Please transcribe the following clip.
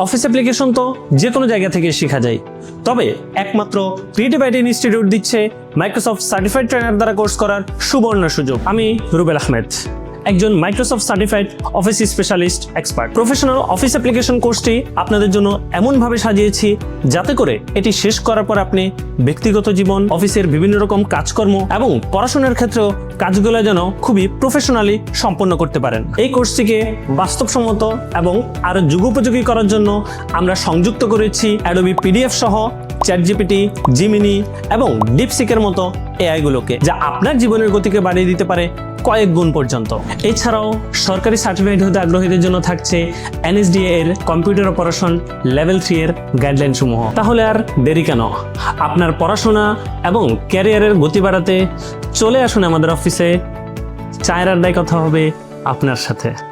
Office application তো যে কোনো জায়গা থেকে শেখা যায়। তবে একমাত্র ক্রিয়েটিভ আইটি ইনস্টিটিউট দিচ্ছে মাইক্রোসফট সার্টিফাইড ট্রেনার দ্বারা কোর্স করার সুবর্ণ সুযোগ। আমি রুবেল আহমেদ। একজন Microsoft certified office specialist expert professional office application কোর্সটি আপনাদের জন্য এমনভাবে সাজিয়েছি যাতে করে এটি শেষ করার পর আপনি ব্যক্তিগত জীবন, অফিসের বিভিন্ন রকম কাজকর্ম এবং পড়াশোনার ক্ষেত্রেও কাজগুলো যেন খুবই প্রফেশনালি সম্পন্ন করতে পারেন। এই কোর্সটিকে বাস্তবসম্মত এবং আরও যুগোপযোগী করার জন্য আমরা সংযুক্ত করেছি অ্যাডোবি পিডিএফ সহ চ্যাট জিপিটি জিমিনি এবং ডিপসিকের মতো এআইগুলোকে যা আপনার জীবনের গতিকে বাড়িয়ে দিতে পারে কয়েক গুণ পর্যন্ত। এছাড়াও সরকারি সার্টিফিকেট হতে আগ্রহীদের জন্য থাকছে এনএসডিএ এর কম্পিউটার অপারেশন লেভেল থ্রি এর গাইডলাইন সমূহ। তাহলে আর দেরি কেন? আপনার পড়াশোনা এবং ক্যারিয়ারের গতি বাড়াতে চলে আসুন আমাদের অফিসে চায়ের আড্ডায় কথা হবে আপনার সাথে।